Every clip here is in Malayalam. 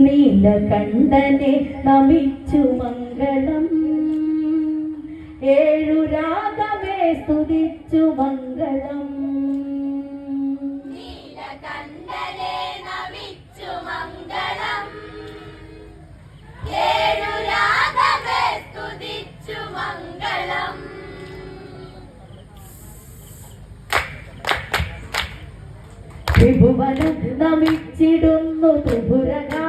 നീലകണ്ഠനെ നമിച്ചു മംഗളം. ഏഴു രാഗമേ സ്തുതിച്ചു മംഗളം. നീലകണ്ഠനെ നമിച്ചു മംഗളം. ഏഴു രാഗമേ സ്തുതിച്ചു മംഗളം. ത്രിഭുവനം നമിച്ചിടുന്നു ത്രിപുരനാഥകൻ വരും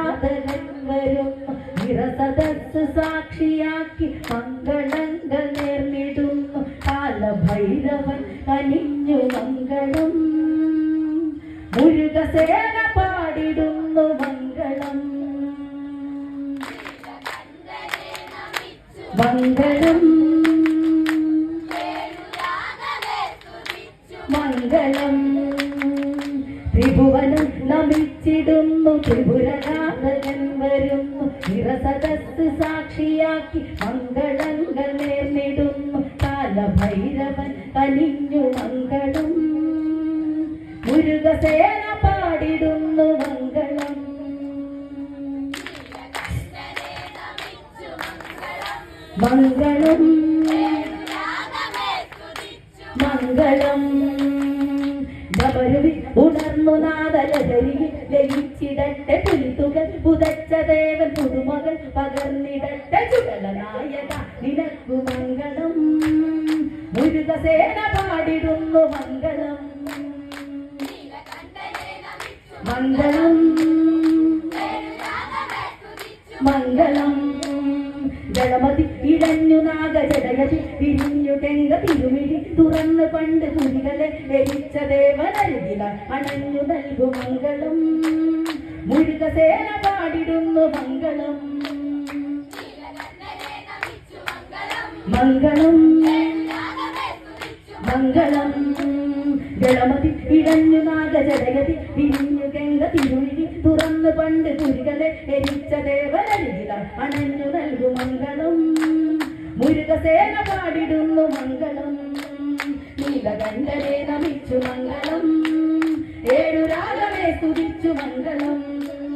സാക്ഷിയാക്കി മംഗളങ്ങൾ നേർന്നിടുന്നു. കാലഭൈരവൻ കനിഞ്ഞു മംഗളം. മുരുകസേന പാടിടുന്നു മംഗളം. മംഗളം. മംഗളം. ത്രിഭുവനം നമിച്ചിടുന്നു ത്രിപുരനാഥകൻ വരുന്നു. നിറസദസ് സാക്ഷിയാക്കി മംഗളങ്ങൾ നേർന്നിടുന്നു. കാലഭൈരവൻ കനിഞ്ഞു മംഗളം. മുരുകസേന പാടിടുന്നു മംഗളം. മംഗളം. മംഗളം. മംഗളം ഉണർന്നു നാദലഹരി ലയിച്ചിടട്ടെ പുലിതുകൾ പുതച്ച ദേവൻ പുതുമകൾ പകർന്നിടട്ടെ ചുടല നായക നിനക്കു മംഗളം. മുരുകസേന പാടിടുന്നു മംഗളം. മംഗളം. ജലമതി ഇടഞ്ഞു നാഗജടയതി തിരിഞ്ഞു തെങ്ക തിരുമിഴി. തുറന്ന് പണ്ട് തുരികളെ എരിച്ച ദേവനരുകില അണഞ്ഞു നൽകു മംഗളം. മുരുകസേന പാടിടുന്നു മംഗളം. മംഗളം. മംഗളം. ജളമതി ഇടഞ്ഞു നാഗജടയതി തിരിഞ്ഞു തെങ്ക തിരുമിഴി. തുറന്ന് പണ്ട് തുരികളെ എരിച്ച ദേവനരുകില അണഞ്ഞു നൽകും മുരുകസേന പാടിടുന്നു മംഗളം. നീലകണ്ഠനെ നമിച്ചു മംഗളം. ഏഴു രാഗമേ സ്തുതിച്ചു മംഗളം.